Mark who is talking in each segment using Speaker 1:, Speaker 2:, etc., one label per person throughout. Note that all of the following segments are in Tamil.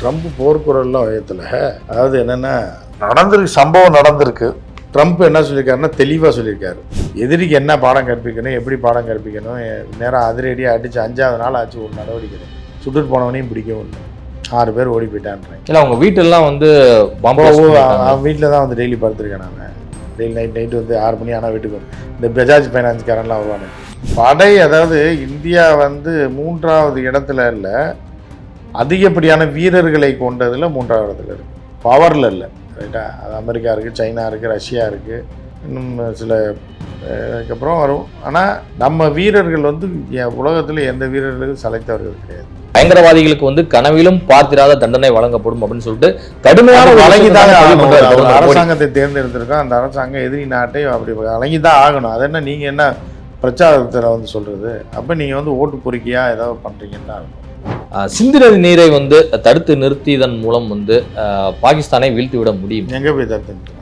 Speaker 1: ட்ரம்ப் போர்க்குரல்லாம் வயத்தில். அதாவது என்னென்னா நடந்திருக்கு சம்பவம் நடந்திருக்கு. ட்ரம்ப் என்ன சொல்லியிருக்காருன்னா தெளிவாக சொல்லியிருக்காரு எதிரிக்கு என்ன பாடம் கற்பிக்கணும் எப்படி பாடம் கற்பிக்கணும் நேராக அதிரடியாக அடித்து அஞ்சாவது நாள் ஆச்சு ஒரு நடவடிக்கை. சுட்டுட்டு போனவனையும் பிடிக்கவும் இல்லை. ஆறு பேர் ஓடி போயிட்டான்றாங்க
Speaker 2: இல்ல அவங்க வீட்டெல்லாம் வந்து
Speaker 1: அவன் வீட்டில் தான் வந்து டெய்லி படுத்திருக்கேன் நான். டெய்லி நைட் நைட்டு வந்து ஆறு மணி ஆனால் வீட்டுக்கு இந்த பஜாஜ் ஃபைனான்ஸ்காரன்லாம் வருவானு. படை அதாவது இந்தியா வந்து மூன்றாவது இடத்துல இல்லை. அதிகப்படியான வீரர்களை கொண்டதில் மூன்றாவது இடத்துல இருக்கு. பவரில் இல்லை ரைட்டா அது அமெரிக்கா இருக்குது சைனா இருக்குது ரஷ்யா இருக்குது இன்னும் சில அதுக்கப்புறம் வரும். ஆனால் நம்ம வீரர்கள் வந்து உலகத்தில் எந்த வீரர்களுக்கும் சளைத்தவர்கள் கிடையாது.
Speaker 2: பயங்கரவாதிகளுக்கு வந்து கனவிலும் பார்த்திராத தண்டனை வழங்கப்படும் அப்படின்னு சொல்லிட்டு கடுமையான
Speaker 1: வழங்கிதான். அரசாங்கத்தை தேர்ந்தெடுத்திருக்கோம் அந்த அரசாங்கம் எதிரி நாட்டை அப்படி வழங்கிதான் ஆகணும். அது என்ன நீங்க என்ன பிரச்சாரத்தில் வந்து சொல்றது? அப்ப நீங்க வந்து ஓட்டு பொறுக்கியா ஏதாவது பண்றீங்கன்னு தான் இருக்கும்
Speaker 2: சிந்துநதி நீரை வந்து தடுத்து நிறுத்தியதன் மூலம் வந்து பாகிஸ்தானை வீழ்த்தி விட முடியும்.
Speaker 1: எங்கே போய் தடுத்துட்டுருக்காங்க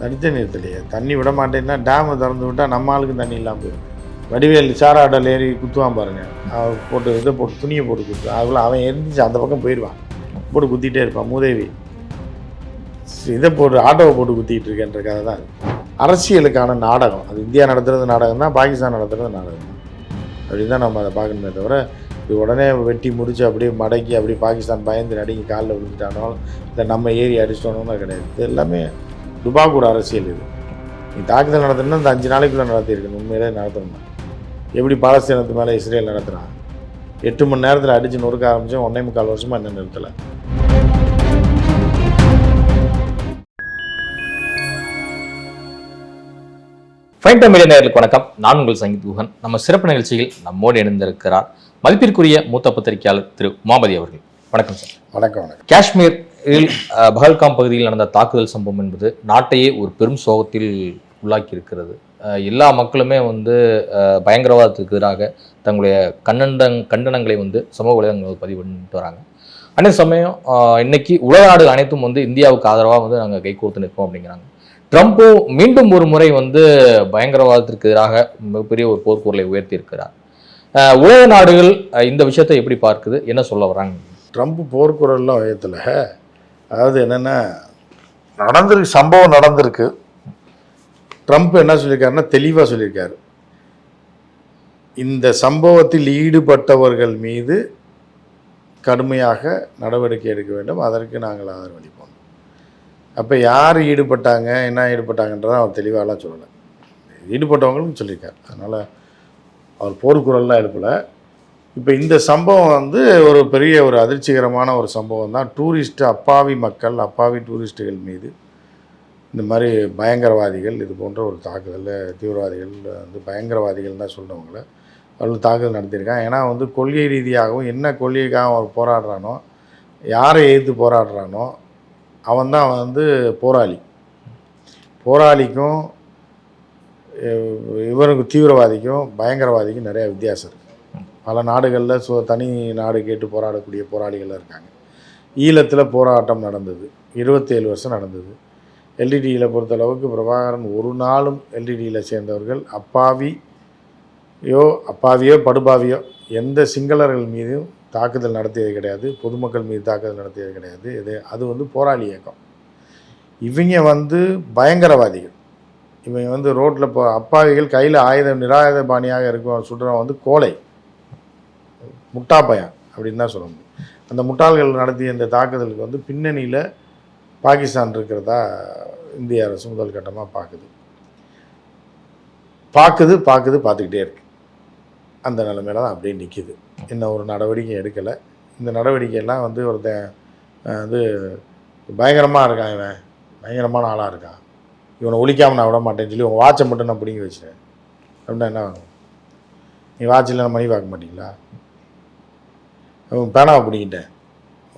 Speaker 1: தடுத்து நிறுத்தலையே. தண்ணி விட மாட்டேன்னா டேமை திறந்து விட்டால் நம்ம ஆளுக்கு தண்ணி இல்லாமல் போயிடும். வடிவேல் சாராடல் ஏறி குத்துவான் பாருங்க. அவன் போட்டு இதை போட்டு துணியை போட்டு குத்துவான். அதுக்குள்ள அவன் எரிஞ்சிச்சு அந்த பக்கம் போயிடுவான். போட்டு குத்திகிட்டே இருப்பான் மூதேவி. இதை போட்டு ஆட்டோவை போட்டு குத்திக்கிட்டு இருக்கேன்ற கதை தான் அரசியலுக்கான நாடகம். அது இந்தியா நடத்துகிறது நாடகம் தான் பாகிஸ்தான் நடத்துகிறது நாடகம் தான் அப்படி தான் நம்ம அதை பார்க்கணுமே தவிர இது உடனே வெட்டி முடிச்சு அப்படியே மடக்கி அப்படியே பாகிஸ்தான் பயந்து நடுங்கி காலில் விழுந்துட்டானோ இல்லை நம்ம ஏறி அடிச்சிட்டோன்னு கிடையாது. இது எல்லாமே துபாக்கூட அரசியல் இது. நீ தாக்குதல் நடத்தணும்னா இந்த அஞ்சு நாளைக்குள்ளே நடத்தியிருக்கணும். உண்மையிலே நடத்தணும் எப்படி பாலஸ்தீனத்து மேலே இஸ்ரேல் நடத்துகிறான் எட்டு மணி நேரத்தில் அடித்து நொறுக்க ஆரம்பித்தோம் ஒன்றே முக்கால் வருஷமாக என்ன நிறுத்தலை.
Speaker 2: ஃபைன் டைம் மீடியா வணக்கம். நான் உங்கள் சங்கீத் குஹன் நம்ம சிறப்பு நிகழ்ச்சியில் நம்மோடு இணைந்திருக்கிறார் மதிப்பிற்குரிய மூத்த பத்திரிகையாளர் திரு உமாபதி அவர்கள். வணக்கம் சார்.
Speaker 1: வணக்கம் வணக்கம்.
Speaker 2: காஷ்மீரில் அஹ், பஹல்காம் பகுதியில் நடந்த தாக்குதல் சம்பவம் என்பது நாட்டையே ஒரு பெரும் சோகத்தில் உள்ளாக்கி இருக்கிறது எல்லா மக்களுமே வந்து பயங்கரவாதத்துக்கு எதிராக தங்களுடைய கண்டனங் கண்டனங்களை வந்து சமூக வலைதளங்களில் பதிவு பண்ணிட்டு வராங்க. அதே சமயம் இன்னைக்கு உலக நாடுகள் அனைத்தும் வந்து இந்தியாவுக்கு ஆதரவாக வந்து நாங்கள் கைகோர்த்து நிற்போம் அப்படிங்கிறாங்க. ட்ரம்ப்பும் மீண்டும் ஒரு முறை வந்து பயங்கரவாதத்திற்கு எதிராக மிகப்பெரிய ஒரு போர்க்குரலை உயர்த்தி இருக்கிறார் உலக நாடுகள் இந்த விஷயத்தை எப்படி பார்க்குது? என்ன சொல்ல வராங்க?
Speaker 1: ட்ரம்ப் போர்க்குரல்லாம் வயத்தில் அதாவது என்னென்னா நடந்திருக்கு சம்பவம் நடந்திருக்கு. ட்ரம்ப் என்ன சொல்லியிருக்காருன்னா தெளிவாக சொல்லியிருக்காரு. இந்த சம்பவத்தில் ஈடுபட்டவர்கள் மீது கடுமையாக நடவடிக்கை எடுக்க வேண்டும். அதற்கு நாங்கள் ஆதரவளிப்போம். அப்போ யார் ஈடுபட்டாங்க என்ன ஈடுபட்டாங்கன்றதை அவர் தெளிவாகலாம் சொல்லலை. ஈடுபட்டவங்களும் சொல்லியிருக்கார். அதனால் அவர் போர்க்குரல்லாம் எழுப்பலை. இப்போ இந்த சம்பவம் வந்து ஒரு பெரிய ஒரு அதிர்ச்சிகரமான ஒரு சம்பவம் தான். டூரிஸ்ட் அப்பாவி மக்கள் அப்பாவி டூரிஸ்ட்டுகள் மீது இந்த மாதிரி பயங்கரவாதிகள் இது போன்ற ஒரு தாக்குதலில் தீவிரவாதிகள் வந்து பயங்கரவாதிகள் தான் சொல்கிறவங்கள அவர்கள் தாக்குதல் நடத்தியிருக்காங்க. ஏன்னா வந்து கொள்கை ரீதியாகவும் என்ன கொள்கைக்காக அவர் போராடுறானோ யாரை எதிர்த்து போராடுறானோ அவன் தான் வந்து போராளி. போராளிக்கும் இவருக்கு தீவிரவாதிக்கும் பயங்கரவாதிக்கும் நிறைய வித்தியாசம் இருக்குது பல நாடுகளில் சோ தனி நாடு கேட்டு போராடக்கூடிய போராளிகள் இருக்காங்க. ஈழத்தில் போராட்டம் நடந்தது. இருபத்தேழு வருஷம் நடந்தது. எல்டிடியில் பொறுத்தளவுக்கு பிரபாகரன் ஒரு நாளும் எல்டிடியில் சேர்ந்தவர்கள் அப்பாவியோ அப்பாவியோ படுபாவியோ எந்த சிங்களர்கள் மீதும் தாக்குதல் நடத்தியது கிடையாது. பொதுமக்கள் மீது தாக்குதல் நடத்தியது கிடையாது. இது அது வந்து போராளி இயக்கம். இவங்க வந்து பயங்கரவாதிகள். இவங்க வந்து ரோட்டில் இப்போ அப்பாவிகள் கையில் ஆயுதம் நிராயுத பாணியாக இருக்கும் சுடுறவன் வந்து கோலை. முட்டா பையன் அப்படின்னு தான் சொல்ல முடியும். அந்த முட்டாள்கள் நடத்திய இந்த தாக்குதலுக்கு வந்து பின்னணியில் பாகிஸ்தான் இருக்கிறதா இந்திய அரசு முதல் கட்டமாக பார்க்குது பார்க்குது பார்க்குது பார்த்துக்கிட்டே இருக்கு. அந்த நிலைமையில தான் அப்படியே நிற்கிது இன்னும் ஒரு நடவடிக்கை எடுக்கலை. இந்த நடவடிக்கையெல்லாம் வந்து ஒருத்தன் வந்து பயங்கரமாக இருக்கான் இவன். பயங்கரமான ஆளாக இருக்கான். இவனை ஒழிக்காமல் நான் விட மாட்டேன்னு சொல்லி உங்கள் வாட்சை மட்டும் நான் பிடிங்கி வச்சுட்டேன். அப்படின்னா என்ன ஆகும்? நீ வாட்ச் இல்லைன்னா மணி பார்க்க மாட்டீங்களா? அவன் பேனாவை பிடிங்கிட்டேன்.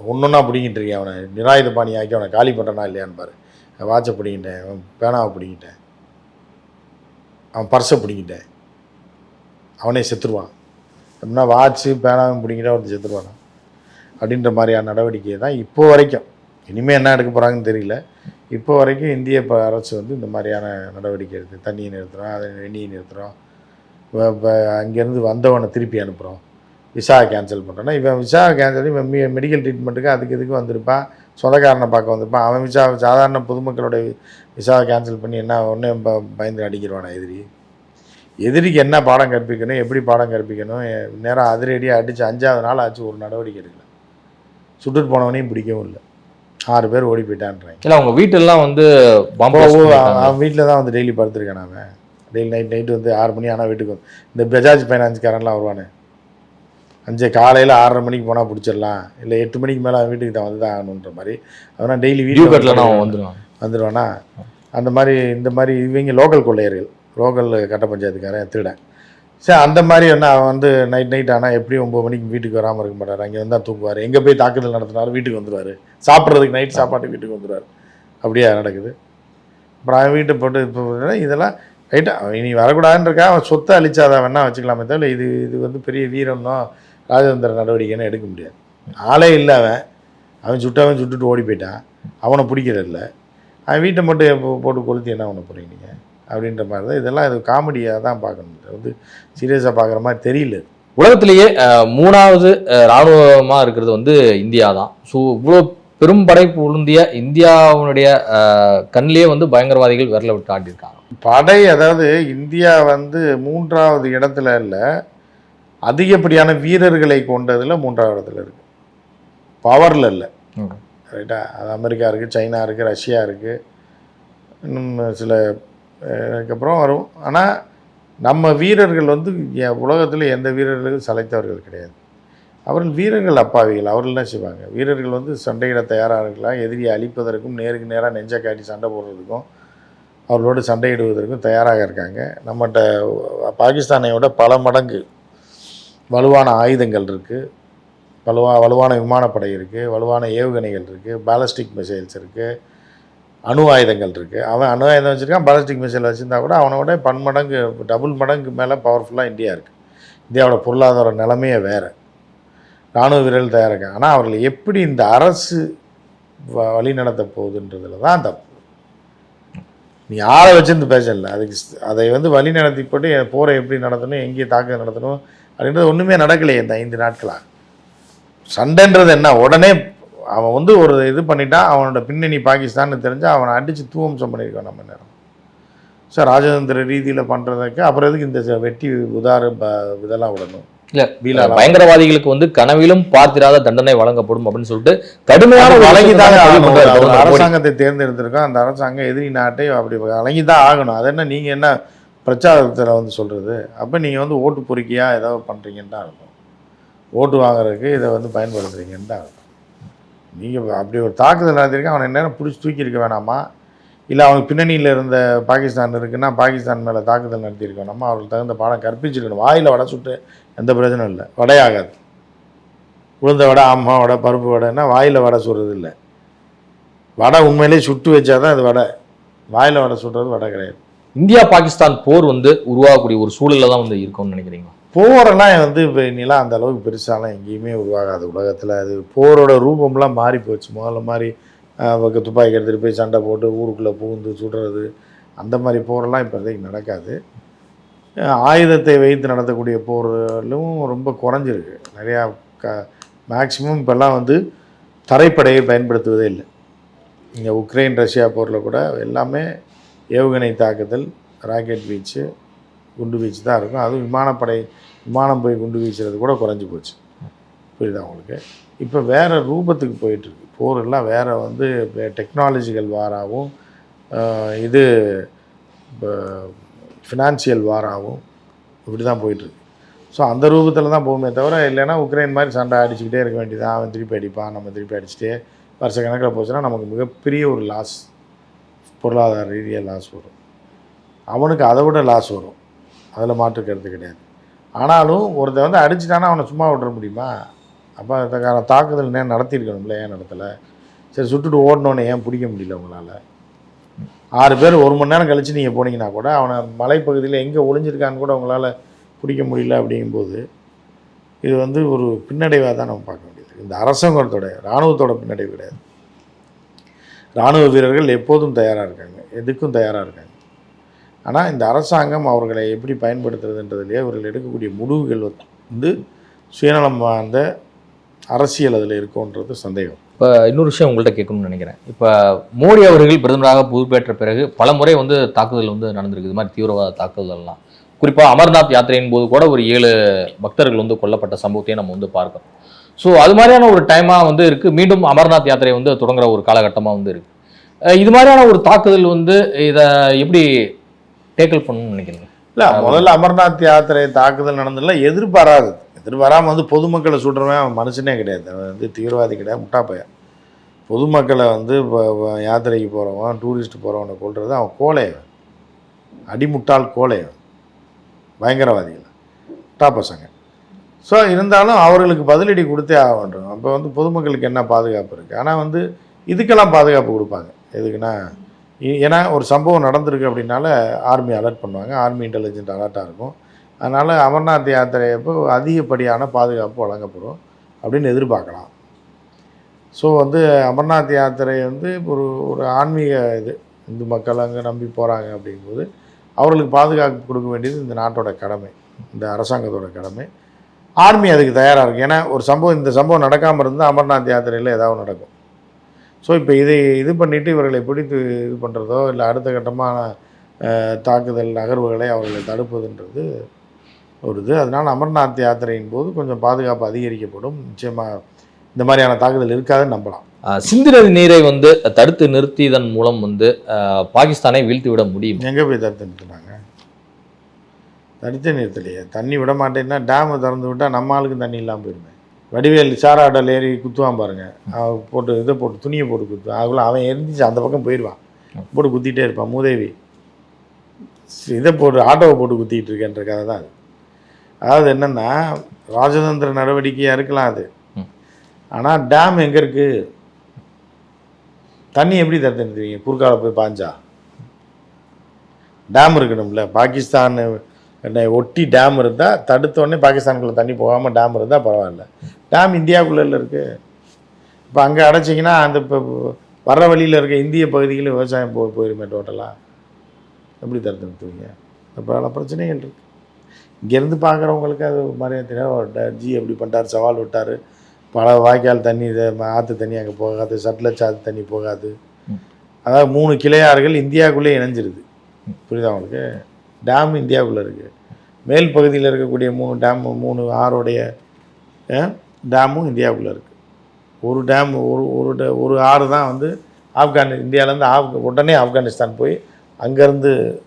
Speaker 1: ஒன்று ஒன்றா பிடிங்கிட்டு இருக்கேன் அவனை. நிராயுத பாணி ஆக்கி அவனை காலி பண்ணுறானா இல்லையான்னு பாரு. வாட்சை பிடிங்கிட்டேன். அவன் பேனாவை பிடிங்கிட்டேன். அவன் பர்ஸை பிடிங்கிட்டேன். அவனே செத்துருவான். அப்படின்னா வாட்ச்சு பேனாவும் பிடிங்கிட்டா அவன் செத்துருவானா? அப்படின்ற மாதிரியான நடவடிக்கை தான் இப்போ வரைக்கும். இனிமேல் என்ன எடுக்க போகிறாங்கன்னு தெரியல. இப்போ வரைக்கும் இந்திய ப அரசு வந்து இந்த மாதிரியான நடவடிக்கை எடுத்து தண்ணியை நிறுத்துகிறோம் அதை எண்ணியை நிறுத்துகிறோம் இப்போ அங்கேருந்து வந்தவனை திருப்பி அனுப்புகிறோம் விசா கேன்சல் பண்ணுறேன்னா இவன் விசா கேன்சல் இவன் மெடிக்கல் ட்ரீட்மெண்ட்டுக்கு அதுக்கு இதுக்கு வந்திருப்பான் சொந்தக்காரனை பார்க்க வந்திருப்பான். அவன் விசா சாதாரண பொதுமக்களோட விசாவை கேன்சல் பண்ணி என்ன ஒன்றே பயந்து அடிக்கிறவானா எதிரி? எதிரிக்கு என்ன பாடம் கற்பிக்கணும் எப்படி பாடம் கற்பிக்கணும்? நேரம் அதிரடியாக அடித்து அஞ்சாவது நாள் ஆச்சு ஒரு நடவடிக்கை எடுக்கல. சுட்டுட்டு போனவனையும் பிடிக்கவும் இல்லை. ஆறு பேர் ஓடி போயிட்டான்றாங்க.
Speaker 2: இல்ல அவங்க வீட்டெல்லாம் வந்து.
Speaker 1: அவன் வீட்டில் தான் வந்து டெய்லி படுத்திருக்கான் அவன். டெய்லி நைட் நைட்டு வந்து ஆறு மணி ஆனால் வீட்டுக்கு இந்த பஜாஜ் ஃபைனான்ஸ்காரன்லாம் வருவானே. அஞ்சு காலையில் ஆறரை மணிக்கு போனால் பிடிச்சிடலாம். இல்லை எட்டு மணிக்கு மேலே அவன் வீட்டுக்கு தான் வந்து தான் ஆகணுன்ற மாதிரி. அவனா டெய்லி
Speaker 2: டியூ
Speaker 1: வீடியோ
Speaker 2: அவன் வந்துருவான்.
Speaker 1: வந்துடுவானா அந்த மாதிரி இந்த மாதிரி இவங்க லோக்கல் கொள்ளையர்கள் லோக்கல் கட்ட பஞ்சாயத்துக்காரன் திருடன். சரி அந்த மாதிரி என்ன அவன் வந்து நைட் நைட் ஆனால் எப்படி ஒம்பது மணிக்கு வீட்டுக்கு வராமல் இருக்க மாட்டார். அங்கே வந்தால் தூங்குவார். எங்கே போய் தாக்குதல் நடத்தினாலும் வீட்டுக்கு வந்துடுவார் சாப்பிட்றதுக்கு நைட் சாப்பாட்டு வீட்டுக்கு வந்துடுவார் அப்படியே நடக்குது. அப்புறம் அவன் வீட்டை போட்டு இப்போ இதெல்லாம் ரைட்டாக இனி வரக்கூடாதுன்றக்கா அவன் சொத்தை அழிச்சாத வேணா வச்சுக்கலாமே தவிர இது இது வந்து பெரிய வீரம்னோ ராஜதந்திர நடவடிக்கைன்னு எடுக்க முடியாது. ஆளே இல்லை அவன். அவன் சுட்டவன் சுட்டுட்டு ஓடி போயிட்டான். அவனை பிடிக்கிறது இல்லை அவன் வீட்டை மட்டும் போட்டு கொளுத்தி என்ன பண்ண போகிறீங்க நீங்கள் அப்படின்ற மாதிரி தான். இதெல்லாம் இது காமெடியாக தான் பார்க்கணும். வந்து சீரியஸாக பார்க்குற மாதிரி தெரியல.
Speaker 2: உலகத்திலேயே மூணாவது அஹ், ராணுவமா இருக்கிறது வந்து இந்தியா தான். ஸோ இவ்வளோ பெரும் படைப்பு உளுந்திய இந்தியாவுடைய அஹ், கண்ணிலேயே வந்து பயங்கரவாதிகள் விரல விட்டு ஆட்டியிருக்காங்க
Speaker 1: படை அதாவது இந்தியா வந்து மூன்றாவது இடத்துல இல்லை அதிகப்படியான வீரர்களை கொண்டதில் மூன்றாவது இடத்துல இருக்கு. பவரில் இல்லை. ரைட்டா அது அமெரிக்கா இருக்குது சைனா இருக்குது ரஷ்யா இருக்குது இன்னும் சில அதுக்கப்புறம் வரும். ஆனால் நம்ம வீரர்கள் வந்து உலகத்தில் எந்த வீரர்களுக்கும் சளைத்தவர்கள் கிடையாது. அவர்கள் வீரர்கள் அப்பாவிகள் அவர்கள் என்ன செய்வாங்க? வீரர்கள் வந்து சண்டையிட தயாராக இருக்கலாம் எதிரியை அழிப்பதற்கும் நேருக்கு நேராக நெஞ்சை காட்டி சண்டை போடுறதுக்கும் அவர்களோடு சண்டையிடுவதற்கும் தயாராக இருக்காங்க. நம்மகிட்ட பாகிஸ்தானை விட பல மடங்கு வலுவான ஆயுதங்கள் இருக்குது வலுவா வலுவான விமானப்படை இருக்குது வலுவான ஏவுகணைகள் இருக்குது பாலஸ்டிக் மிசைல்ஸ் இருக்குது அணு ஆயுதங்கள் இருக்குது அவன் அணு ஆயுதம் வச்சுருக்கான் பாலஸ்டிக் மிசைல் வச்சுருந்தா கூட அவனோட பன்மடங்கு டபுள் மடங்கு மேலே பவர்ஃபுல்லாக இந்தியா இருக்குது இந்தியாவோட பொருளாதார நிலைமையே வேறு. இராணுவ வீரர்கள் தயாராக இருக்காங்க. ஆனால் அவர்கள் எப்படி இந்த அரசு வ- வழி நடத்த போகுதுன்றதுல தான் தப்பு. நீ ஆளை வச்சிருந்து பேசல. அதுக்கு அதை வந்து வழி நடத்தி போட்டு போரை எப்படி நடத்தணும் எங்கே தாக்குதல் நடத்தணும் அப்படின்றது ஒன்றுமே நடக்கலையே இந்த ஐந்து நாட்களாக சண்டைன்றது என்ன? உடனே அவன் வந்து ஒரு இது பண்ணிட்டான் அவனோட பின்னணி பாகிஸ்தான் தெரிஞ்சா அவனை அடித்து தூவம்சம் பண்ணியிருக்கான் நம்ம நேரம். சார் ராஜதந்திர ரீதியில் பண்ணுறதுக்கு அப்புறம் எதுக்கு இந்த வெட்டி உதார இதெல்லாம் விடணும்?
Speaker 2: இல்ல பயங்கரவாதிகளுக்கு வந்து கனவிலும் பார்த்திராத தண்டனை வழங்கப்படும் அப்படின்னு சொல்லிட்டு கடுமையான ஒரு
Speaker 1: வழங்கி
Speaker 2: விஷயத்தை
Speaker 1: தாங்க
Speaker 2: பதிவு
Speaker 1: ஆகணும்.
Speaker 2: பண்றாரு
Speaker 1: ஒரு
Speaker 2: பிரதமர் மோடி.
Speaker 1: அரசாங்கத்தை தேர்ந்தெடுத்திருக்கோம் அந்த அரசாங்கம் எதிரி நாட்டை அப்படி வழங்கி தான் ஆகணும். அது என்ன நீங்கள் என்ன பிரச்சாரத்தில் வந்து சொல்கிறது அப்போ நீங்கள் வந்து ஓட்டு பொறுக்கியாக ஏதாவது பண்ணுறீங்கன்னு தான் இருக்கும் ஓட்டு வாங்குறதுக்கு இதை வந்து பயன்படுத்துறீங்கன்னு தான் இருக்கும் நீங்கள் அப்படி ஒரு தாக்குதல் நடத்திருக்க அவனை நேரம் பிடிச்சி தூக்கி இருக்க வேணாமா? இல்லை அவனுக்கு பின்னணியில் இருந்த பாகிஸ்தான் இருக்குன்னா பாகிஸ்தான் மேலே தாக்குதல் நடத்தியிருக்க வேணாமா அவர்களுக்கு தகுந்த பாடம் கற்பிச்சிருக்கணும். வாயில் வடை சுட்டு எந்த பிரச்சனையும் இல்லை. வடையாகாது உளுந்த வடை அம்மா வடை பருப்பு வடைன்னா வாயில் வடை சுடுறது இல்லை. வடை உண்மையிலேயே சுட்டு வச்சாதான் அது வடை. வாயில் வடை சுடுறது வடை கிடையாது.
Speaker 2: இந்தியா பாகிஸ்தான் போர் வந்து உருவாகக்கூடிய ஒரு சூழலில் தான் வந்து இருக்கும்னு நினைக்கிறீங்களா?
Speaker 1: போரெல்லாம் வந்து இப்போ இனிலாம் அந்த அளவுக்கு பெருசாலாம் எங்கேயுமே உருவாகாது. உலகத்தில் அது போரோட ரூபம்லாம் மாறி போச்சு. முதல்ல மாதிரி துப்பாக்கி எடுத்துகிட்டு போய் சண்டை போட்டு ஊருக்குள்ளே புகுந்து சுடுறது அந்த மாதிரி போரெல்லாம் இப்போதைக்கு நடக்காது. ஆயுதத்தை வைத்து நடத்தக்கூடிய போர்களும் ரொம்ப குறைஞ்சிருக்கு. நிறையா க மேக்சிமம் இப்போல்லாம் வந்து தரைப்படையை பயன்படுத்துவதே இல்லை. இங்கே உக்ரைன் ரஷ்யா போரில் கூட எல்லாமே ஏவுகணை தாக்குதல் ராக்கெட் வீச்சு குண்டு வீச்சு தான் இருக்கும். அதுவும் விமானப்படை விமானம் போய் குண்டு வீசுறது கூட குறைஞ்சி போச்சு. புரியுதா உங்களுக்கு? இப்போ வேறு ரூபத்துக்கு போயிட்டுருக்கு. போர் எல்லாம் வேறு வந்து டெக்னாலஜிக்கல் வாராகவும் இது இது ஃபினான்சியல் வாராகவும் இப்படி தான் போயிட்டுருக்கு. ஸோ அந்த ரூபத்தில் தான் போகுமே தவிர இல்லைன்னா உக்ரைன் மாதிரி சண்டை அடிச்சுக்கிட்டே இருக்க வேண்டியதான் அவன் திருப்பி அடிப்பான் நம்ம திருப்பி அடிச்சுட்டே வருஷ கணக்கில் போச்சுன்னா நமக்கு மிகப்பெரிய ஒரு லாஸ் பொருளாதார ரீதியாக லாஸ் வரும். அவனுக்கு அதை விட லாஸ் வரும். அதில் மாற்று கருத்து கிடையாது. ஆனாலும் ஒருத்தன் வந்து அடிச்சுட்டானா அவனை சும்மா விட்டுற முடியுமா? அப்போ அதுக்கான தாக்குதல் நேரம் நடத்தியிருக்கணும்ல ஏன் நடத்தலை? சரி சுட்டுட்டு ஓடணுன்னு ஏன் பிடிக்க முடியல உங்களால்? ஆறு பேர் ஒரு மணி நேரம் கழித்து நீங்கள் போனீங்கன்னா கூட அவனை மலைப்பகுதியில் எங்கே ஒளிஞ்சிருக்கான்னு கூட உங்களால் பிடிக்க முடியல அப்படிங்கும்போது இது வந்து ஒரு பின்னடைவாக தான் நம்ம பார்க்க வேண்டியது. இந்த அரசாங்கத்தோட இராணுவத்தோட பின்னடைவு கிடையாது. இராணுவ வீரர்கள் எப்போதும் தயாராக இருக்காங்க. எதுக்கும் தயாராக இருக்காங்க. ஆனால் இந்த அரசாங்கம் அவர்களை எப்படி பயன்படுத்துறதுன்றதுலேயே அவர்கள் எடுக்கக்கூடிய முடிவுகள் வந்து சுயநலம் வாழ்ந்த அரசியல் அதில் இருக்கும்ன்றது சந்தேகம்.
Speaker 2: இப்போ இன்னொரு விஷயம் உங்கள்கிட்ட கேட்கணும்னு நினைக்கிறேன். இப்போ மோடி அவர்கள் பிரதமராக பொறுப்பேற்ற பிறகு பல முறை வந்து தாக்குதல் வந்து நடந்திருக்கு. இது மாதிரி தீவிரவாத தாக்குதல்லாம். குறிப்பாக அமர்நாத் யாத்திரையின் போது கூட ஒரு ஏழு பக்தர்கள் வந்து கொல்லப்பட்ட சம்பவத்தையும் நம்ம வந்து பார்க்கணும் ஸோ அது மாதிரியான ஒரு டைமாக வந்து இருக்குது மீண்டும் அமர்நாத் யாத்திரை வந்து தொடங்குற ஒரு காலகட்டமாக வந்து இருக்குது இது மாதிரியான ஒரு தாக்குதல் வந்து இதை எப்படி டேக்கிள் பண்ணணும்னு நினைக்கிறீங்க?
Speaker 1: இல்லை முதல்ல அமர்நாத் யாத்திரை தாக்குதல் நடந்ததுல எதிர்பாராது. எதிர்பாராமல் வந்து பொதுமக்களை சுடுறவன் அவன் மனுஷனே கிடையாது. அவன் வந்து தீவிரவாதி கிடையாது முட்டா பொதுமக்களை வந்து இப்போ யாத்திரைக்கு போகிறவன் டூரிஸ்ட் போகிறவனை கொள்வது அவன் கோழை அடிமுட்டால் அடிமுட்டாள் பயங்கரவாதிகள் முட்டா பசங்க ஸோ இருந்தாலும் அவர்களுக்கு பதிலடி கொடுத்தே ஆகணும். அப்போ வந்து பொதுமக்களுக்கு என்ன பாதுகாப்பு இருக்குது ஆனால் வந்து இதுக்கெல்லாம் பாதுகாப்பு கொடுப்பாங்க. எதுக்குன்னா ஏன்னா ஒரு சம்பவம் நடந்திருக்கு அப்படின்னால ஆர்மி அலர்ட் பண்ணுவாங்க. ஆர்மி இன்டெலிஜென்ட் அலர்ட்டாக இருக்கும். அதனால் அமர்நாத் யாத்திரை அப்போ அதிகப்படியான பாதுகாப்பு வழங்கப்படும் அப்படின்னு எதிர்பார்க்கலாம். ஸோ வந்து அமர்நாத் யாத்திரை வந்து ஒரு ஒரு ஆன்மீக இது. இந்து மக்கள் அங்கே நம்பி போகிறாங்க அப்படிங்கும்போது அவர்களுக்கு பாதுகாப்பு கொடுக்க வேண்டியது இந்த நாட்டோட கடமை. இந்த அரசாங்கத்தோட கடமை. ஆர்மி அதுக்கு தயாராக இருக்குது ஏன்னா ஒரு சம்பவம் இந்த சம்பவம் நடக்காமல் இருந்தால் அமர்நாத் யாத்திரையில் ஏதாவது நடக்கும். ஸோ இப்போ இதை இது பண்ணிவிட்டு இவர்களை பிடித்து இது பண்ணுறதோ இல்லை அடுத்த கட்டமான தாக்குதல் நகர்வுகளை அவர்களை தடுப்பதுன்றது ஒரு இது. அதனால் அமர்நாத் யாத்திரையின் போது கொஞ்சம் பாதுகாப்பு அதிகரிக்கப்படும். நிச்சயமாக இந்த மாதிரியான தாக்குதல் இருக்காதுன்னு நம்பலாம்.
Speaker 2: அஹ் சிந்து நதி நீரை வந்து தடுத்து நிறுத்தியதன் மூலம் வந்து பாகிஸ்தானை வீழ்த்தி விட முடியும்?
Speaker 1: எங்கே போய் தடுத்து நிறுத்தினாங்க? தடுத்து நிறுத்தலையே. தண்ணி விட மாட்டேன்னா டேமை திறந்து விட்டால் நம்ம ஆளுக்கு தண்ணி இல்லாமல் போயிருமே. வடிவேல் சாராடல் ஏறி குத்துவான் பாருங்க. அவன் போட்டு இதை போட்டு துணியை போட்டு குத்துவான். அதுக்குள்ள அவன் எரிஞ்சிச்சு அந்த பக்கம் போயிடுவான். போட்டு குத்திட்டே இருப்பான். மூதேவி இதை போட்டு ஆட்டோவை போட்டு குத்திக்கிட்டு இருக்கேன்ற கதை தான் அது. அதாவது என்னென்னா ராஜதந்திர நடவடிக்கையாக இருக்கலாம் அது. ஆனால் டேம் எங்கே இருக்குது தண்ணி எப்படி தடுத்து நிறுத்துவீங்க குறுக்கால போய் பாஞ்சா? டேம் இருக்கணும்ல. பாகிஸ்தான் என்னை ஒட்டி டேம் இருந்தால் தடுத்த உடனே தண்ணி போகாமல் டேம் இருந்தால் பரவாயில்ல. டேம் இந்தியாவுக்குள்ளே இருக்குது இப்போ அங்கே அடைச்சிங்கன்னா அந்த இப்போ வர்ற வழியில் இருக்க இந்திய பகுதிகளில் விவசாயம் போ போயிருமே டோட்டலாக எப்படி தடுத்து நிறுத்துவீங்க? இப்போ பல பிரச்சனைகள் இருக்குது இங்கேருந்து பார்க்குறவங்களுக்கு அது மரியாதை தெரியாது. ஜி எப்படி பண்ணிட்டார் சவால் விட்டார். பல வாய்க்கால் தண்ணி இதை ஆற்று தண்ணி அங்கே போகாது சட்லஜ் ஆற்று தண்ணி போகாது. அதாவது மூணு கிளையாறுகள் இந்தியாவுக்குள்ளே இணைஞ்சிருது. புரியுதா உங்களுக்கு? டேம் இந்தியாவுக்குள்ளே இருக்குது மேல் பகுதியில் இருக்கக்கூடிய மூணு டேம் மூணு ஆறுடைய டேமும் இந்தியாவுக்குள்ளே இருக்குது ஒரு டேம் ஒரு ஒரு ட- ஒரு ஆறு தான் வந்து ஆப்கானி இந்தியாவிலேருந்து ஆப் உடனே ஆப்கானிஸ்தான் போய் அங்கேருந்து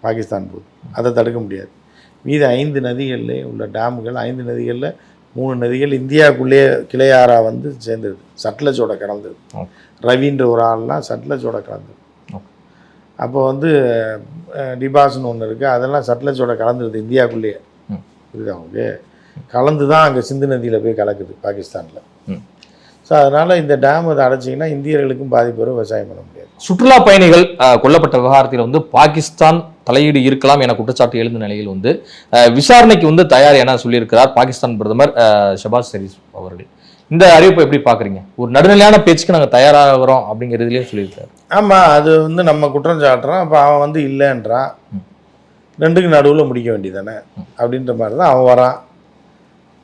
Speaker 1: பாகிஸ்தான் போகுது. அதை தடுக்க முடியாது. மீதி ஐந்து நதிகளில் உள்ள டேமுகள் ஐந்து நதிகளில் மூணு நதிகள் இந்தியாவுக்குள்ளேயே கிளையாறாக வந்து சேர்ந்தது சட்லஜோட கலந்தது. ரவின்ற ஒரு ஆள்லாம் சட்லஜோட கலந்தது. அப்போ வந்து டிபாஸ்னு ஒன்று இருக்குது அதெல்லாம் சட்லஜோட கலந்துருது இந்தியாவுக்குள்ளேயே. புரியுதா உங்களுக்கு? கலந்து தான் அங்கே சிந்து நதியில் போய் கலக்குது பாகிஸ்தானில். ஸோ அதனால் இந்த டேம் அதை அடைச்சிங்கன்னா இந்தியர்களுக்கும் பாதிப்பு வரும் விவசாயம் பண்ண முடியாது.
Speaker 2: சுற்றுலா பயணிகள் கொல்லப்பட்ட விவகாரத்தில் வந்து பாகிஸ்தான் தலையீடு இருக்கலாம் என குற்றச்சாட்டு எழுந்த நிலையில் வந்து விசாரணைக்கு வந்து தயார் என சொல்லியிருக்கிறார் பாகிஸ்தான் பிரதமர் ஷபாஸ் ஷெரீப் அவர்கள். இந்த அறிவிப்பை எப்படி பாக்குறீங்க ஒரு நடுநிலையான பேச்சுக்கு நாங்க தயாராகிறோம் அப்படிங்கிறதுலயும் சொல்லியிருக்காரு
Speaker 1: ஆமாம் அது வந்து நம்ம குற்றம் சாட்டுறோம் அப்போ அவன் வந்து இல்லைன்றான். ரெண்டுக்கு நடுவில் முடிக்க வேண்டியதானே அப்படின்ற மாதிரி தான் அவன் வரான்.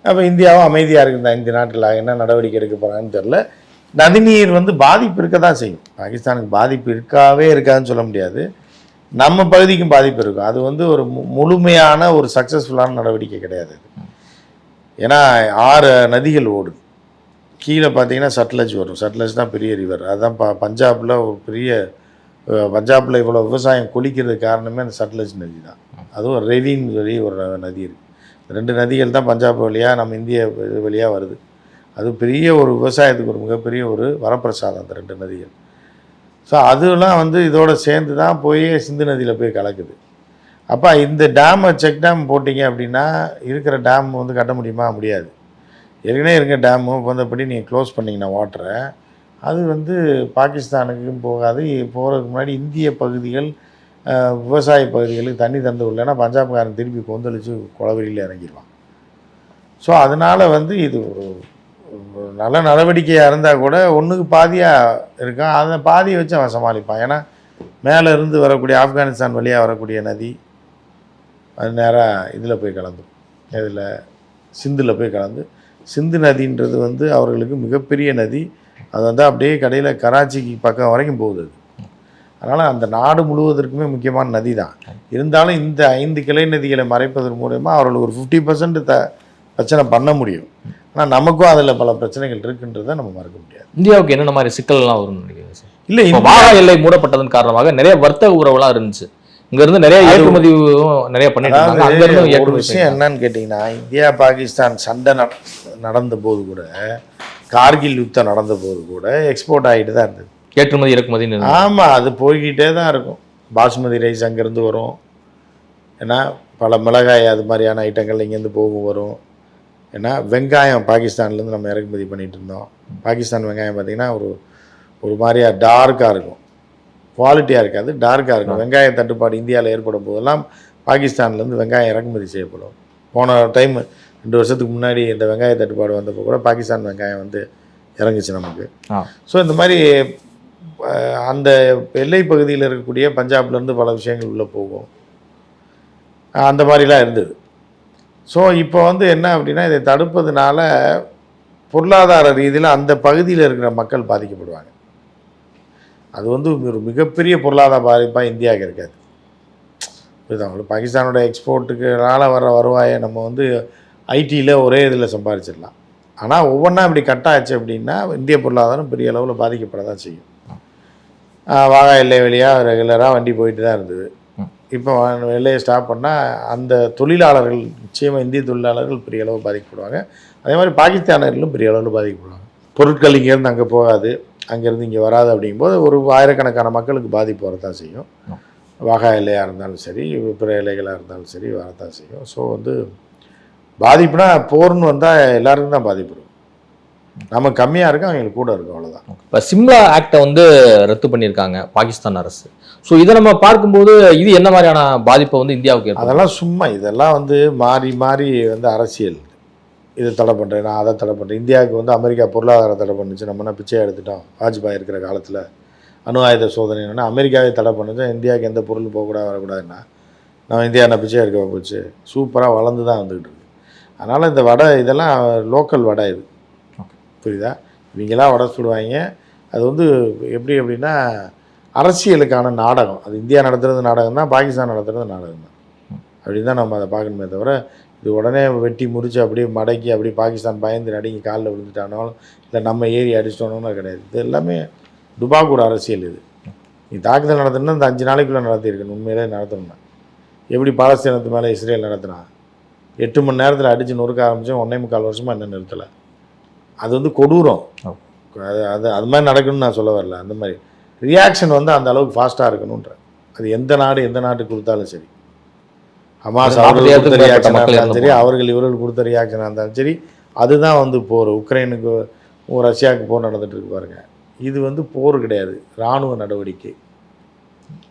Speaker 1: அப்போ இந்தியாவும் அமைதியாக இருக்குது? இந்த ஐந்து நாட்டில் என்ன நடவடிக்கை எடுக்க போகிறாங்கன்னு தெரில நதிநீர் வந்து பாதிப்பு இருக்க தான் செய்யும். பாகிஸ்தானுக்கு பாதிப்பு இருக்காவே இருக்காதுன்னு சொல்ல முடியாது. நம்ம பகுதிக்கும் பாதிப்பு இருக்கும். அது வந்து ஒரு மு- முழுமையான ஒரு சக்ஸஸ்ஃபுல்லான நடவடிக்கை கிடையாது ஏன்னா ஆறு நதிகள் ஓடும். கீழே பார்த்தீங்கன்னா சட்லஜ் வரும். சட்லஜ் தான் பெரிய ரிவர் அதுதான் ப பஞ்சாபில் ஒரு பெரிய பஞ்சாபில் இவ்வளோ விவசாயம் கொளிக்கிறதுக்கு காரணமே அந்த சட்லஜ் நதி தான். அதுவும் ரெவின் வழி ஒரு நதி இருக்குது ரெண்டு நதிகள் தான் பஞ்சாப் வழியாக நம்ம இந்திய இது வழியாக வருது. அது பெரிய ஒரு விவசாயத்துக்கு ஒரு மிகப்பெரிய ஒரு வரப்பிரசாதம் அந்த ரெண்டு நதிகள். ஸோ அதெல்லாம் வந்து இதோட சேர்ந்து தான் போய் சிந்து நதியில் போய் கலக்குது. அப்போ இந்த டேமை செக் டேம் போட்டிங்க அப்படின்னா இருக்கிற டேம் வந்து கட்ட முடியுமா? முடியாது. ஏற்கனவே இருக்கிற டேமு வந்தபடி நீங்கள் க்ளோஸ் பண்ணிங்கன்னா வாட்டரை அது வந்து பாகிஸ்தானுக்கும் போகாது. போகிறதுக்கு முன்னாடி இந்திய பகுதிகள் விவசாய பகுதிகளுக்கு தண்ணி தந்து இல்லைன்னா பஞ்சாப்காரன் திருப்பி கொந்தளிச்சு குளவெளியில் இறங்கிடுவான் ஸோ அதனால் வந்து இது ஒரு நல்ல நடவடிக்கையாக இருந்தால் கூட ஒன்றுக்கு பாதியாக இருக்கான். அதை பாதியை வச்சு அவன் சமாளிப்பான். ஏன்னா மேலே இருந்து வரக்கூடிய ஆப்கானிஸ்தான் வழியாக வரக்கூடிய நதி அது நேராக இதில் போய் கலந்துரும் இதில் சிந்தில் போய் கலந்து. சிந்து நதின்றது வந்து அவர்களுக்கு மிகப்பெரிய நதி. அது வந்து அப்படியே கடையில் கராச்சிக்கு பக்கம் வரைக்கும் போகுது அது. அதனால் அந்த நாடு முழுவதற்குமே முக்கியமான நதி தான் இருந்தாலும் இந்த ஐந்து கிளை நதிகளை மறைப்பதன் மூலயமா அவர்களுக்கு ஒரு ஃபிஃப்டி பர்சன்ட் த பிரச்சனை பண்ண முடியும். ஆனால் நமக்கும் அதில் பல பிரச்சனைகள் இருக்குன்றதை நம்ம மறக்க முடியாது.
Speaker 2: இந்தியாவுக்கு என்னென்ன மாதிரி சிக்கல்லாம் வரும்னு நினைக்கிறீங்க சார்?
Speaker 1: இல்லை
Speaker 2: இப்போ வாகா எல்லை மூடப்பட்டதன் காரணமாக நிறைய வர்த்தக உறவுலாம் இருந்துச்சு. இங்க இருந்து நிறைய ஏற்றுமதி நிறைய பண்ணிட்டு
Speaker 1: ஒரு விஷயம் என்னன்னு கேட்டிங்கன்னா இந்தியா பாகிஸ்தான் சண்டை நட- நடந்த போது கூட கார்கில் யுத்தம் நடந்த போது கூட எக்ஸ்போர்ட் ஆகிட்டு தான் இருந்தது.
Speaker 2: ஏற்றுமதி இறக்குமதி
Speaker 1: ஆமாம் அது போய்கிட்டே தான் இருக்கும். பாசுமதி ரைஸ் அங்கேருந்து வரும். ஏன்னா பல மிளகாய் அது மாதிரியான ஐட்டங்கள் இங்கேருந்து போகும் வரும். ஏன்னா வெங்காயம் பாகிஸ்தான்லேருந்து நம்ம இறக்குமதி பண்ணிட்டு இருந்தோம். பாகிஸ்தான் வெங்காயம் பார்த்திங்கன்னா ஒரு ஒரு மாதிரியா டார்க்காக இருக்கும். குவாலிட்டியாக இருக்காது டார்க்காக இருக்கும். வெங்காய தட்டுப்பாடு இந்தியாவில் ஏற்படும் போதெல்லாம் பாகிஸ்தான்லேருந்து வெங்காயம் இறக்குமதி செய்யப்படும். போன டைம் ரெண்டு வருஷத்துக்கு முன்னாடி இந்த வெங்காய தட்டுப்பாடு வந்தப்போ கூட பாகிஸ்தான் வெங்காயம் வந்து இறங்குச்சு நமக்கு. ஸோ இந்த மாதிரி அந்த எல்லை பகுதியில் இருக்கக்கூடிய பஞ்சாப்லேருந்து பல விஷயங்கள் உள்ளே போகும். அந்த மாதிரிலாம் இருந்தது. ஸோ இப்போ வந்து என்ன அப்படின்னா இதை தடுப்பதுனால பொருளாதார ரீதியில் அந்த பகுதியில் இருக்கிற மக்கள் பாதிக்கப்படுவாங்க. அது வந்து ஒரு மிகப்பெரிய பொருளாதார பாதிப்பாக இந்தியாவுக்கு இருக்காது. புரியுதா? உங்களுக்கு பாகிஸ்தானோட எக்ஸ்போர்ட்டுக்குனால வர வருவாயை நம்ம வந்து ஐடியில் ஒரே இதில் சம்பாதிச்சிடலாம் ஆனால் ஒவ்வொன்றா இப்படி கட் ஆச்சு அப்படின்னா இந்திய பொருளாதாரம் பெரிய அளவில் பாதிக்கப்பட தான் செய்யும். வாகா எல்லை வழியாக ரெகுலராக வண்டி போயிட்டு தான் இருந்தது. இப்போ எல்லையை ஸ்டாப் பண்ணால் அந்த தொழிலாளர்கள் நிச்சயமாக இந்திய தொழிலாளர்கள் பெரிய அளவு பாதிக்கப்படுவாங்க. அதே மாதிரி பாகிஸ்தானர்களும் பெரிய அளவில் பாதிக்கப்படுவாங்க. பொருட்கள் இங்கேருந்து அங்கே போகாது அங்கேருந்து இங்கே வராது அப்படிங்கும்போது ஒரு ஆயிரக்கணக்கான மக்களுக்கு பாதிப்பு வரத்தான் செய்யும். வாகா எல்லையாக இருந்தாலும் சரி பிற எல்லைகளாக இருந்தாலும் சரி வரத்தான் செய்யும். ஸோ வந்து பாதிப்புனா போர்னு வந்தால் எல்லாருக்கும் தான் பாதிப்பு நம்ம கம்மியாக இருக்கும் அவங்களுக்கு கூட இருக்கும் அவ்வளோதான்
Speaker 2: இப்போ சிம்லா ஆக்டை வந்து ரத்து பண்ணியிருக்காங்க பாகிஸ்தான் அரசு. ஸோ இதை நம்ம பார்க்கும்போது இது என்ன மாதிரியான பாதிப்பை வந்து இந்தியாவுக்கு
Speaker 1: அதெல்லாம் சும்மா இதெல்லாம் வந்து மாறி மாறி வந்து அரசியல். இது தடை பண்ணுறேன் நான் அதை தடை பண்ணுறேன் இந்தியாவுக்கு வந்து அமெரிக்கா பொருளாதார தடை பண்ணுச்சு நம்ம என்ன பிச்சை எடுத்துட்டோம் வாஜ்பாய் இருக்கிற காலத்தில். அணு ஆயுத சோதனைன்னா அமெரிக்காவே தடை பண்ணுச்சு இந்தியாவுக்கு எந்த பொருள் போகக்கூடாது வரக்கூடாதுன்னா நம்ம இந்தியா என்ன பிச்சை எடுக்க போச்சு? சூப்பராக வளர்ந்து தான் வந்துக்கிட்டு இருக்கு. அதனால் இந்த வடை இதெல்லாம் லோக்கல் வடை இது. புரியுதா? இவங்களாம் வட சுடுவாங்க அது வந்து எப்படி அப்படின்னா அரசியலுக்கான நாடகம். அது இந்தியா நடத்துறது நாடகம் தான் பாகிஸ்தான் நடத்துறது நாடகம் தான் அப்படின்னு தான் நம்ம அதை பார்க்கணுமே தவிர இது உடனே வெட்டி முறித்து அப்படியே மடக்கி அப்படியே பாகிஸ்தான் பயந்து நடுங்கி காலில் விழுந்துட்டானாலும் இல்லை நம்ம ஏறி அடிச்சிட்டோன்னு கிடையாது. இது எல்லாமே டுபாக்கூட அரசியல் இது. நீ தாக்குதல் நடத்தணும்னா இந்த அஞ்சு நாளைக்குள்ளே நடத்தியிருக்கணும். உண்மையிலே நடத்தணும்னா. எப்படி பாலஸ்தீனத்து மேலே இஸ்ரேல் நடத்தினா? எட்டு மணி நேரத்தில் அடித்து நொறுக்க ஆரம்பித்தோம் ஒன்றே முக்கால் வருஷமாக என்ன நிறுத்தலை? அது வந்து கொடூரம். அது அது அது மாதிரி நடக்கணும்னு நான் சொல்ல வரல. அந்த மாதிரி ரியாக்ஷன் வந்து அந்த அளவுக்கு ஃபாஸ்ட்டாக இருக்கணுன்ற அது எந்த நாடு எந்த நாட்டுக்கு கொடுத்தாலும் சரி. ஹமாஸ் அவர்கள் கொடுத்த ரியாக்ஷனாக இருந்தாலும் சரி அவர்கள் இவர்கள் கொடுத்த ரியாக்ஷனாக இருந்தாலும் சரி அதுதான் வந்து போர். உக்ரைனுக்கு ரஷ்யாவுக்கு போர் நடந்துட்டு இருக்கு பாருங்க. இது வந்து போர் கிடையாது. இராணுவ நடவடிக்கை.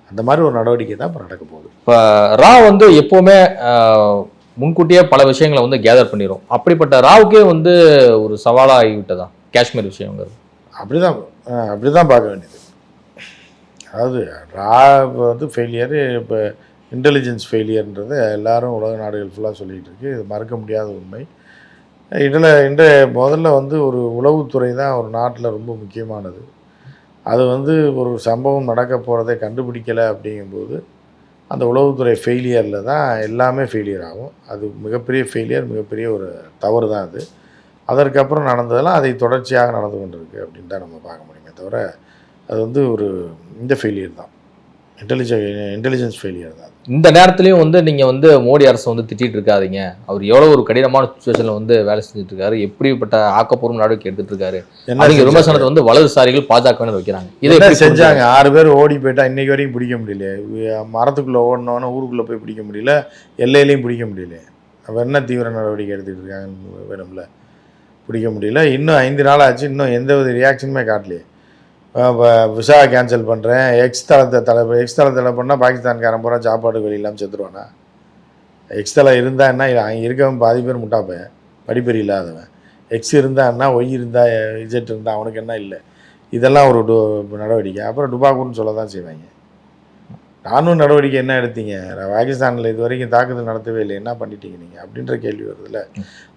Speaker 1: அந்த மாதிரி ஒரு நடவடிக்கை தான் இப்போ நடக்க போகுது.
Speaker 2: இப்போ ரா வந்து எப்போவுமே முன்கூட்டியே பல விஷயங்களை வந்து கேதர் பண்ணிடும் அப்படிப்பட்ட ராவுக்கே வந்து ஒரு சவாலாக ஆகிவிட்டதா காஷ்மீர் விஷயங்கிறது.
Speaker 1: அப்படிதான் அப்படிதான் பார்க்க வேண்டியது. அதாவது ரா வந்து ஃபெயிலியர் இப்போ இன்டெலிஜென்ஸ் ஃபெயிலியர்ன்றதை எல்லாரும் உலக நாடுகள் ஃபுல்லாக சொல்லிகிட்டு இருக்கு. இது மறக்க முடியாத உண்மை. இதில் இன்றைய முதல்ல வந்து ஒரு உளவுத்துறை தான் ஒரு நாட்டில் ரொம்ப முக்கியமானது. அது வந்து ஒரு சம்பவம் நடக்க போகிறதை கண்டுபிடிக்கலை அப்படிங்கும்போது அந்த உளவுத்துறை ஃபெயிலியரில் தான் எல்லாமே ஃபெயிலியர் ஆகும். அது மிகப்பெரிய ஃபெயிலியர் மிகப்பெரிய ஒரு தவறு தான் அது. அதற்கப்புறம் நடந்ததெல்லாம் அதை தொடர்ச்சியாக நடந்து கொண்டிருக்கு அப்படின்னு தான் நம்ம பார்க்க முடியுமே தவிர அது வந்து ஒரு இந்த ஃபெயிலியர் தான். இன்டெலிஜென் இன்டெலிஜென்ஸ் ஃபெயிலியர் தான்
Speaker 2: இந்த நேரத்துலயும் வந்து நீங்க வந்து மோடி அரசை வந்து திட்டிட்டு இருக்காதீங்க. அவர் எவ்வளவு ஒரு கடினமான சுச்சுவேஷன்ல வந்து வேலை செஞ்சுட்டு இருக்காரு. எப்படிப்பட்ட ஆக்கப்பூர்வ நடவடிக்கை எடுத்துட்டு இருக்காரு? விமர்சனத்தை வந்து வலதுசாரிகள் பாஜக வைக்கிறாங்க. இதை
Speaker 1: செஞ்சாங்க? ஆறு பேர் ஓடி போயிட்டா இன்னைக்கு வரைக்கும் பிடிக்க முடியல மரத்துக்குள்ள ஓடினோன்னு ஊருக்குள்ள போய் பிடிக்க முடியல. எல்லையிலையும் பிடிக்க முடியல அப்ப என்ன தீவிர நடவடிக்கை எடுத்துட்டு இருக்காங்கன்னு வேணும்ல? பிடிக்க முடியல. இன்னும் ஐந்து நாள் ஆச்சு. இன்னும் எந்த வித ரியாக்ஷனுமே காட்டலையே. விசா கேன்சல் பண்ணுறேன் எக்ஸ் தளத்தை தலை எக்ஸ் தளத்தை தடை பண்ணால் பாகிஸ்தான்காரன் பூரா சாப்பாடு வெளி இல்லாமல் செத்துருவானா? எக்ஸ் தலை இருந்தா என்ன? அங்கே இருக்கவன் பாதி பேர் முட்டாப்பையன். படிப்பறி இல்லாதவன். எக்ஸ் இருந்தா என்ன? ஒய் இருந்தா இஜெட் இருந்தா அவனுக்கு என்ன இல்லை. இதெல்லாம் ஒரு டு நடவடிக்கை. அப்புறம் டுபாக்கூர்னு சொல்ல தான் செய்வாங்க. ராணுவ நடவடிக்கை என்ன எடுத்தீங்க? பாகிஸ்தானில் இது வரைக்கும் தாக்குதல் நடத்தவே இல்லை. என்ன பண்ணிட்டீங்க நீங்கள் அப்படின்ற கேள்வி வருதுல்ல.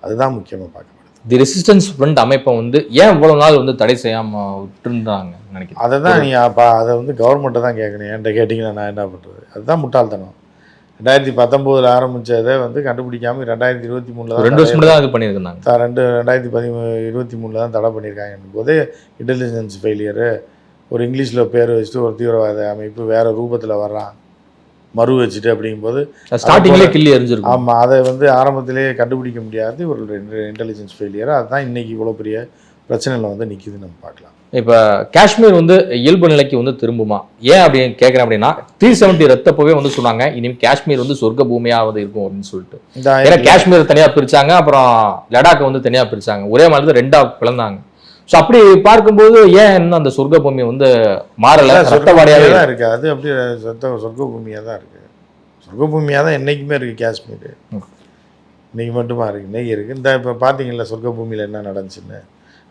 Speaker 1: அதுதான் முக்கியமாக பார்க்கப்படுது
Speaker 2: தி ரெசிஸ்டன்ஸ் ஃப்ரண்ட் அமைப்பை வந்து ஏன் இவ்வளவு நாள் வந்து தடை செய்யாம விட்டுருந்தாங்க நினைக்கிறேன்
Speaker 1: அதை தான் நீங்கள் அப்போ அதை வந்து கவர்மெண்ட்டை தான் கேட்கணும். என்கிட்ட கேட்டிங்கன்னா நான் என்ன பண்ணுறது அதுதான் முட்டாள்தனம். ரெண்டாயிரத்தி பத்தொம்போதில் ஆரம்பித்ததை வந்து கண்டுபிடிக்காம ரெண்டாயிரத்தி இருபத்தி மூணில்
Speaker 2: ரெண்டு வருஷம் தான் இது பண்ணியிருந்தாங்க.
Speaker 1: த- ரெண்டு ரெண்டாயிரத்தி பதிமூ இருபத்தி மூணில் தான் தடை பண்ணியிருக்காங்க. போது இன்டெலிஜென்ஸ் ஃபெயிலியரு ஒரு இங்கிலீஷில் பேர் வச்சுட்டு ஒரு தீவிரவாத அமைப்பு வேறு ரூபத்தில் வர்றான். மறு வச்சுட்டு அப்படிங்கும்போது
Speaker 2: ஸ்டார்டிங்லேயே கிள்ளி எரிஞ்சிருக்கும்
Speaker 1: ஆமாம் அதை வந்து ஆரம்பத்திலேயே கண்டுபிடிக்க முடியாது. ஒரு இன்டெலிஜென்ஸ் ஃபெயிலியர் அதுதான் இன்றைக்கி இவ்வளோ பெரிய பிரச்சனையில் வந்து நிற்கிதுன்னு நம்ம பார்க்கலாம்.
Speaker 2: இப்போ காஷ்மீர் வந்து இயல்பு நிலைக்கு வந்து திரும்புமா? ஏன் அப்படின்னு கேட்குறேன் அப்படின்னா த்ரீ செவன்ட்டி ரத்தப்பவே வந்து சொன்னாங்க இனிமேல் காஷ்மீர் வந்து சொர்க்க பூமியாக வந்து இருக்கும் அப்படின்னு சொல்லிட்டு. ஏன்னா காஷ்மீர் தனியாக பிரிச்சாங்க அப்புறம் லடாக் வந்து தனியாக பிரிச்சாங்க. ஒரே மாதிரி தான் ரெண்டா பிளந்தாங்க. ஸோ அப்படி பார்க்கும்போது ஏன் இன்னும் அந்த சொர்க்க பூமி வந்து மாறல? ரத்தவாடியாவே
Speaker 1: தான் இருக்குது அது அப்படியே சொத்த சொர்க்க பூமியாக தான் இருக்குது சொர்க்க பூமியாக தான் என்றைக்குமே இருக்குது காஷ்மீர்.
Speaker 2: ம்.
Speaker 1: இன்னைக்கு மட்டுமா இருக்குது இன்னைக்கு இருக்குது இந்த இப்போ பார்த்தீங்களா சொர்க்க பூமியில் என்ன நடந்துச்சுன்னு?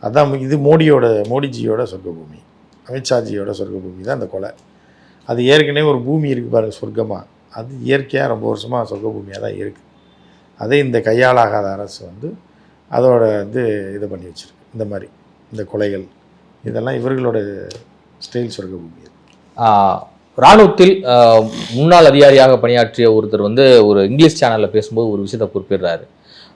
Speaker 1: அதான் இது மோடியோட மோடிஜியோட சொர்க்க பூமி அமித்ஷாஜியோட சொர்க்க பூமி தான் அந்த கொலை. அது ஏற்கனவே ஒரு பூமி இருக்குது பாருங்க சொர்க்கமாக அது இயற்கையாக ரொம்ப வருஷமாக சொர்க்க பூமியாக தான் இருக்குது அதே இந்த கையாளாகாத அரசு வந்து அதோட இது இது பண்ணி வச்சிருக்கு. இந்த மாதிரி. இந்த கொலைகள் இதெல்லாம் இவர்களோட ஸ்டைல் சொர்க்க பூமி அது.
Speaker 2: ஆஹ், ராணுவத்தில் ஆஹ், முன்னாள் அதிகாரியாக பணியாற்றிய ஒருத்தர் வந்து ஒரு இங்கிலீஷ் சேனல்ல பேசும்போது ஒரு விஷயத்தை குறிப்பிடுறாரு.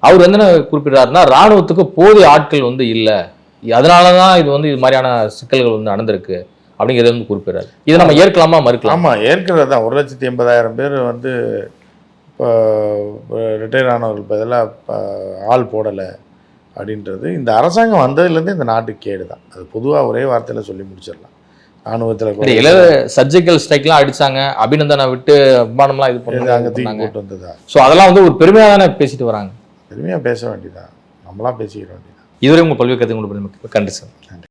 Speaker 2: அவர் வந்து என்ன குறிப்பிடுறாருன்னா ராணுவத்துக்கு போதிய ஆட்கள் வந்து இல்லை. அதனால தான் இது வந்து இது மாதிரியான சிக்கல்கள் வந்து நடந்திருக்கு அப்படிங்கிறத வந்து குறிப்பிடுறாரு. இதை நம்ம ஏற்கலாமா மறுக்கலாம்?
Speaker 1: ஆமாம் ஏற்கனவே தான். ஒரு லட்சத்தி எண்பதாயிரம் பேர் வந்து இப்போ ரிட்டையர் ஆனவர்கள் பதிலாக ஆள் போடலை. அப்படின்றது இந்த அரசாங்கம் வந்ததுலேருந்து இந்த நாட்டுக்கு கேடு தான். அது பொதுவாக ஒரே வார்த்தையில் சொல்லி முடிச்சிடலாம். ராணுவத்தில்
Speaker 2: இள சர்ஜிக்கல் ஸ்ட்ரைக்லாம் அடிச்சாங்க. அபிநந்தனை விட்டு விமானம்லாம் இது
Speaker 1: அங்கே தூக்கி
Speaker 2: பண்ணாங்க.
Speaker 1: போட்டு வந்ததா
Speaker 2: ஸோ அதெல்லாம் வந்து ஒரு பெருமையாக தானே பேசிட்டு வராங்க.
Speaker 1: பெருமையாக பேச வேண்டியதான் நம்மளாம் பேசிக்கிற வேண்டியதான்
Speaker 2: இதுவரை உங்கள் பல்வேறு கருத்து கொண்டு கண்டிப்பாக
Speaker 1: நன்றி.